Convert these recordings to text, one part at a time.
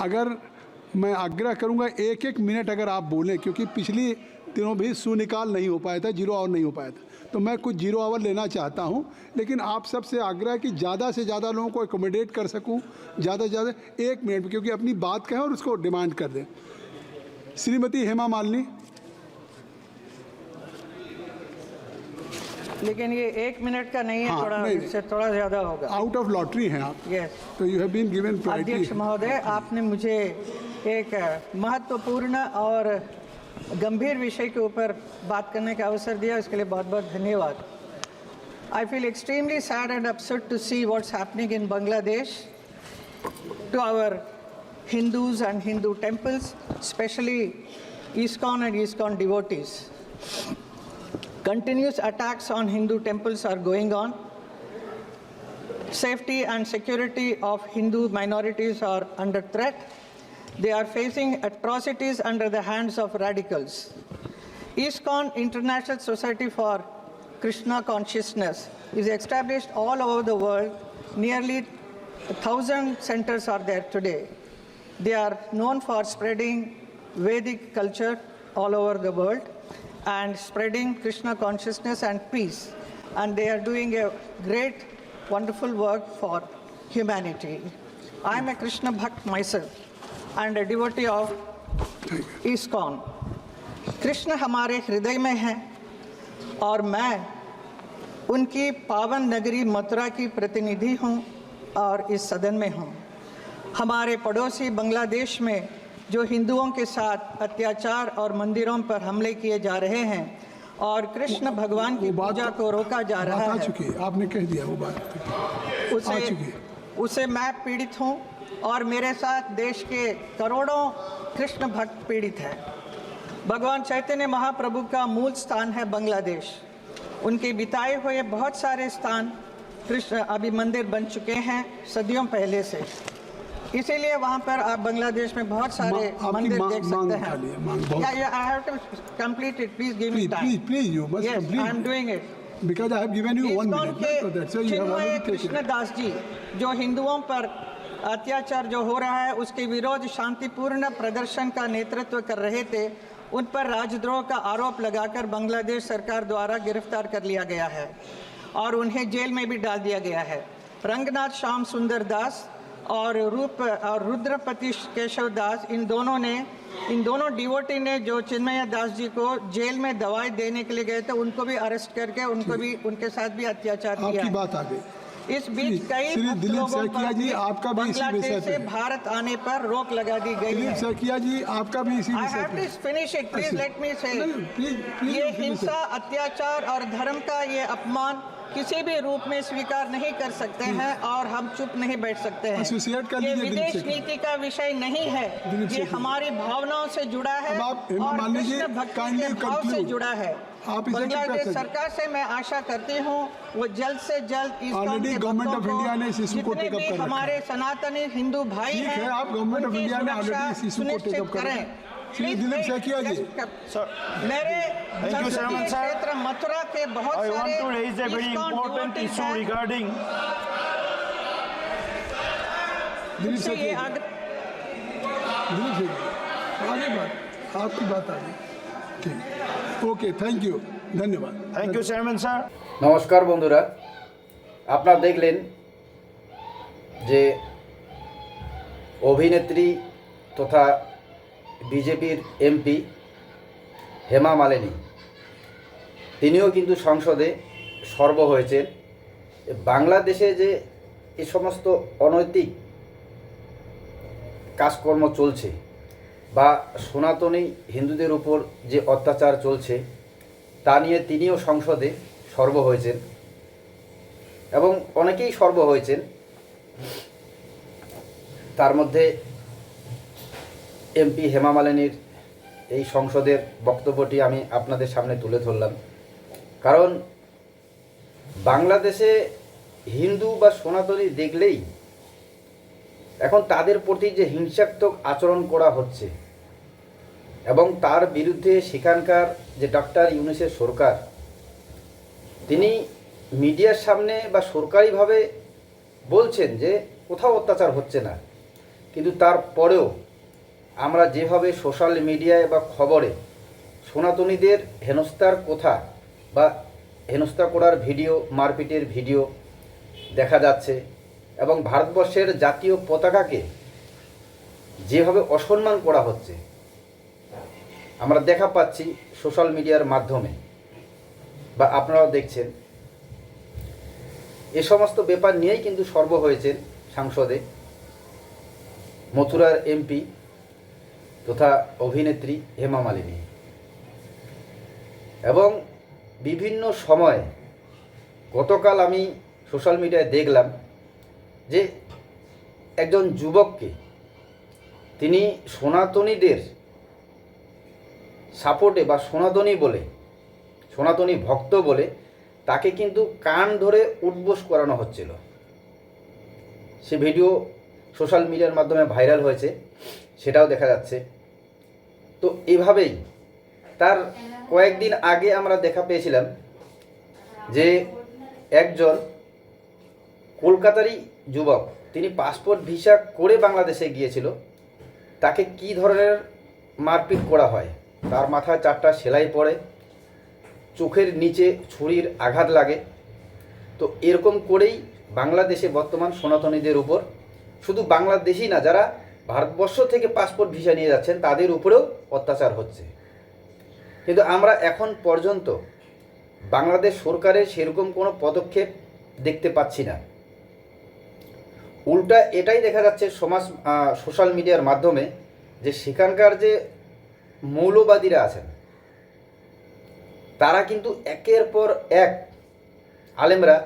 अगर मैं आग्रह करूँगा एक एक मिनट अगर आप बोलें, क्योंकि पिछली दिनों भी सुनिकाल नहीं हो पाया था, ज़ीरो आवर नहीं हो पाया था। तो मैं कुछ ज़ीरो आवर लेना चाहता हूँ, लेकिन आप सबसे आग्रह है कि ज़्यादा से ज़्यादा लोगों को एकोमोडेट कर सकूँ, ज़्यादा से ज़्यादा, एक मिनट, क्योंकि अपनी बात कहें और उसको डिमांड कर दें। श्रीमती हेमा मालिनी लेकिन ये एक मिनट का नहीं है हाँ, थोड़ा नहीं, इससे थोड़ा ज़्यादा होगा। आउट ऑफ़ लॉटरी हैं आप। यस तो यू हैव बीन गिवन अध्यक्ष महोदय आपने मुझे एक महत्वपूर्ण और गंभीर विषय के ऊपर बात करने का अवसर दिया इसके लिए बहुत बहुत धन्यवाद। I feel extremely sad and upset to see what's happening in Bangladesh to our Hindus and Hindu temples, especially ISKCON and ISKCON devotees. Continuous attacks on Hindu temples are going on. Safety and security of Hindu minorities are under threat. They are facing atrocities under the hands of radicals. ISKCON International Society for Krishna Consciousness is established all over the world. Nearly a thousand centers are there today. They are known for spreading Vedic culture all over the world and spreading Krishna consciousness and peace. And they are doing a great, wonderful work for humanity. I am a Krishna Bhakt myself and a devotee of ISKCON. Krishna हमारे हृदय में हैं और मैं उनकी पावन नगरी मथुरा की प्रतिनिधि हूँ और इस सदन में हूँ हमारे पड़ोसी बांग्लादेश में जो हिंदुओं के साथ अत्याचार और मंदिरों पर हमले किए जा रहे हैं और कृष्ण भगवान की पूजा को रोका जा रहा आ है। चुकी आपने कह दिया वो बात। उसे चुकी। उसे मैं पीड़ित हूँ और मेरे साथ देश के करोड़ों कृष्ण भक्त पीड़ित हैं। भगवान चैतन्य महाप्रभु का मूल स्थान है बांग्लादेश। उनके बिताए हुए बहुत सारे स्थान कृष्ण अभी मंदिर बन चुके हैं सदियों पहले से। इसीलिए वहाँ पर आप बांग्लादेश में बहुत सारे मंदिर देख सकते हैं। yeah, I have to complete it. Please give me please time. Please please you must Yes, I am complete because I have given you one minute के so you have already taken Krishna Das ji जो हिंदुओं पर अत्याचार जो हो रहा है उसके विरोध शांतिपूर्ण प्रदर्शन का नेतृत्व कर रहे थे उन पर राजद्रोह का आरोप लगाकर बांग्लादेश सरकार द्वारा गिरफ़्तार कर लिया गया है और उन्हें जेल में भी डाल दिया गया है। रंगनाथ श्याम सुंदर दास और रूप और रुद्रपति केशव दास इन दोनों ने इन दोनों डिवोटी ने जो चिन्मय दास जी को जेल में दवाई देने के लिए गए थे उनको भी अरेस्ट करके उनको भी उनके साथ भी अत्याचार किया। आपकी बात आ गई इस बीच कई श्री दिलीप सैकिया जी, आपका भी इसी विषय से पे। भारत आने पर रोक लगा दी गई दिलीप सैकिया जी आपका भी इसी विषय पे finish it please let me say ये हिंसा अत्याचार और धर्म का ये अपमान किसी भी रूप में स्वीकार नहीं कर सकते हैं और हम चुप नहीं बैठ सकते हैं। Associate कर ये विदेश नीति का विषय नहीं है। ये हमारी भावनाओं से जुड़ा है और कृष्ण भक्ति के भाव से जुड़ा है। बांग्लादेश सरकार से मैं आशा करती हूँ वो जल्द से जल्द ऑलरेडी गवर्नमेंट ऑफ़ इंडिया ने इस इशू को टेकअप कर हमारे सनातनी हिंदू भाई हैं है, आप गवर्नमेंट ऑफ़ इंडिया ने ऑलरेडी इस इशू को टेकअप करें श्री दिलीप सैकिया जी। सर मेरे क्षेत्र मथुरा के बहुत I want to raise a very important issue regarding Dilip Saikia Dilip Saikia आगे बात आपकी बात आ गई ওকে থ্যাংক ইউ ধন্যবাদ থ্যাংক ইউ চেয়ারম্যান স্যার নমস্কার বন্ধুরা। আপনারা দেখলেন যে অভিনেত্রী তথা বিজেপির এমপি হেমা মালিনী তিনিও কিন্তু সংসদে সর্ব হয়েছেন। বাংলাদেশে যে এ সমস্ত অনৈতিক কাজকর্ম চলছে বা সনাতনী হিন্দুদের উপর যে অত্যাচার চলছে, তা নিয়ে তিনিও সংসদে সর্ব হয়েছেন এবং অনেকেই সর্ব হয়েছেন। তার মধ্যে এমপি হেমা মালিনীর এই সংসদের বক্তব্যটি আমি আপনাদের সামনে তুলে ধরলাম। কারণ বাংলাদেশে হিন্দু বা সনাতনী দেখলেই এখন তাদের প্রতি যে হিংসাত্মক আচরণ করা হচ্ছে এবং তার বিরুদ্ধে সেখানকার যে ডক্টর ইউনিসের সরকার, তিনি মিডিয়ার সামনে বা সরকারিভাবে বলছেন যে কোথাও অত্যাচার হচ্ছে না। কিন্তু তারপরেও আমরা যেভাবে সোশ্যাল মিডিয়ায় বা খবরে সনাতনীদের হেনস্থার কথা বা হেনস্থা করার ভিডিও, মারপিটের ভিডিও দেখা যাচ্ছে এবং ভারতবর্ষের জাতীয় পতাকাকে যেভাবে অসম্মান করা হচ্ছে আমরা দেখা পাচ্ছি সোশ্যাল মিডিয়ার মাধ্যমে, বা আপনারাও দেখছেন। এ সমস্ত ব্যাপার নিয়েই কিন্তু সর্ব হয়েছেন সাংসদে মথুরার এমপি তথা অভিনেত্রী হেমা মালিনী। এবং বিভিন্ন সময়ে গতকাল আমি সোশ্যাল মিডিয়ায় দেখলাম যে একজন যুবককে তিনি সনাতনীদের সাপোর্টে বা সনাতনী বলে, সনাতনী ভক্ত বলে তাকে কিন্তু কান ধরে উঠবোস করানো হচ্ছিল। সে ভিডিও সোশ্যাল মিডিয়ার মাধ্যমে ভাইরাল হয়েছে, সেটাও দেখা যাচ্ছে। তো এভাবেই তার কয়েকদিন আগে আমরা দেখা পেয়েছিলাম যে একজন কলকাতারই যুবক, তিনি পাসপোর্ট ভিসা করে বাংলাদেশে গিয়েছিল, তাকে কি ধরনের মারপিট করা হয়? তার মাথায় চারটা সেলাই পড়ে, চোখের নিচে ছুরির আঘাত লাগে। তো এরকম করেই বাংলাদেশে বর্তমান সনাতনীদের উপর, শুধু বাংলাদেশই না, যারা ভারতবর্ষ থেকে পাসপোর্ট ভিসা নিয়ে যাচ্ছেন, তাদের উপরেও অত্যাচার হচ্ছে। কিন্তু আমরা এখন পর্যন্ত বাংলাদেশ সরকারের সেরকম কোনো পদক্ষেপ দেখতে পাচ্ছি না। উল্টা এটাই দেখা যাচ্ছে সমাজ সোশ্যাল মিডিয়ার মাধ্যমে যে সেখানকার যে মৌলবাদীরা আছেন। তারা কিন্তু একের পর এক আলেমরা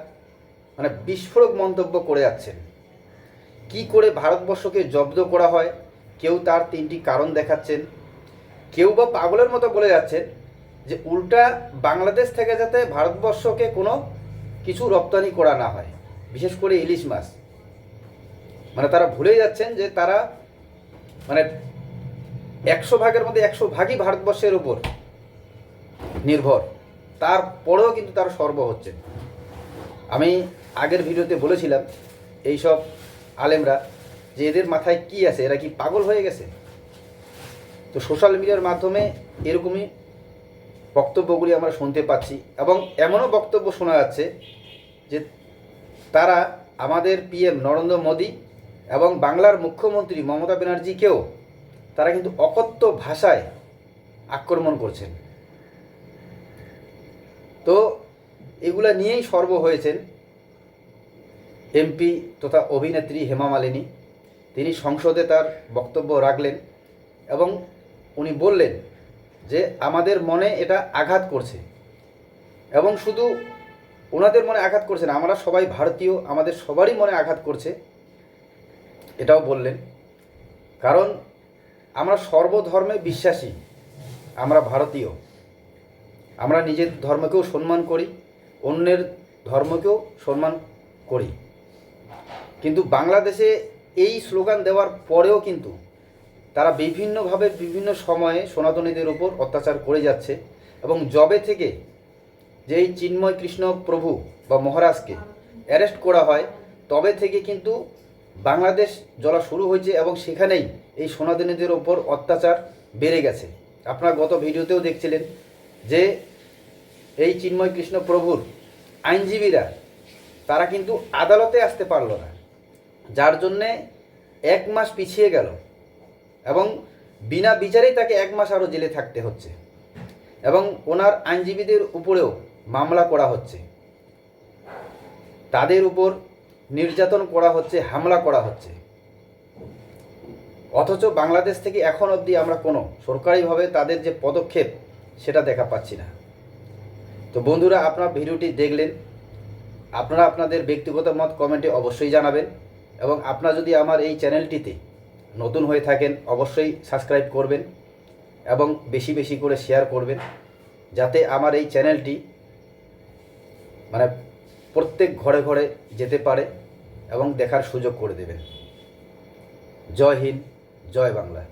মানে বিস্ফোরক মন্তব্য করে যাচ্ছেন। কি করে ভারতবর্ষকে জব্দ করা হয়, কেউ তার তিনটি কারণ দেখাচ্ছেন। কেউ বা পাগলের মতো বলে যাচ্ছেন যে উল্টা বাংলাদেশ থেকে যাতে ভারতবর্ষকে কোনো কিছু রপ্তানি করা না হয়, বিশেষ করে ইলিশ মাছ। মানে তারা ভুলে যাচ্ছেন যে তারা মানে একশো ভাগের মধ্যে একশো ভাগই ভারতবর্ষের উপর নির্ভর। তারপরেও কিন্তু তার সর্ব হচ্ছে। আমি আগের ভিডিওতে বলেছিলাম এইসব আলেমরা যে এদের মাথায় কি আছে, এরা কি পাগল হয়ে গেছে? তো সোশ্যাল মিডিয়ার মাধ্যমে এরকমই বক্তব্যগুলি আমরা শুনতে পাচ্ছি এবং এমনও বক্তব্য শোনা যাচ্ছে যে তারা আমাদের পিএম নরেন্দ্র মোদী এবং বাংলার মুখ্যমন্ত্রী মমতা ব্যানার্জিকেও তারা কিন্তু অকথ্য ভাষায় আক্রমণ করছেন। তো এগুলা নিয়েই সর্ব হয়েছেন এমপি তথা অভিনেত্রী হেমা মালিনী। তিনি সংসদে তার বক্তব্য রাখলেন এবং উনি বললেন যে, আমাদের মনে এটা আঘাত করছে। এবং শুধু ওনাদের মনে আঘাত করছে না, আমরা সবাই ভারতীয়, আমাদের সবারই মনে আঘাত করছে, এটাও বললেন। কারণ আমরা সর্বধর্মে বিশ্বাসী। আমরা ভারতীয়। আমরা নিজের ধর্মকেও সম্মান করি, অন্যের ধর্মকেও সম্মান করি। কিন্তু বাংলাদেশে এই স্লোগান দেওয়ার পরেও কিন্তু তারা বিভিন্নভাবে বিভিন্ন সময়ে সনাতনীদের উপর অত্যাচার করে যাচ্ছে এবং জবে থেকে যে এই চিন্ময় কৃষ্ণ প্রভু বা মহারাজকে অ্যারেস্ট করা হয়, তবে থেকে কিন্তু বাংলাদেশ জ্বলা শুরু হয়েছে এবং সেখানেই এই সোনাদিনীদের ওপর অত্যাচার বেড়ে গেছে। আপনারা গত ভিডিওতেও দেখছিলেন যে এই চিন্ময় কৃষ্ণ প্রভুর আইনজীবীরা, তারা কিন্তু আদালতে আসতে পারল না। যার জন্যে এক মাস পিছিয়ে গেল এবং বিনা বিচারেই তাকে এক মাস আরও জেলে থাকতে হচ্ছে এবং ওনার আইনজীবীদের উপরেও মামলা করা হচ্ছে। তাদের উপর নির্যাতন করা হচ্ছে, হামলা করা হচ্ছে। অথচ বাংলাদেশ থেকে এখন অবধি আমরা কোনো, সরকারিভাবে তাদের যে পদক্ষেপ, সেটা দেখা পাচ্ছি না। তো বন্ধুরা, আপনার ভিডিওটি দেখলেন। আপনারা আপনাদের ব্যক্তিগত মত কমেন্টে অবশ্যই জানাবেন এবং আপনারা যদি আমার এই চ্যানেলটিতে নতুন হয়ে থাকেন, অবশ্যই সাবস্ক্রাইব করবেন এবং বেশি বেশি করে শেয়ার করবেন, যাতে আমার এই চ্যানেলটি মানে প্রত্যেক ঘরে ঘরে যেতে পারে। এবং দেখার সুযোগ করে দেবেন। জয় হিন্দ জয় বাংলা।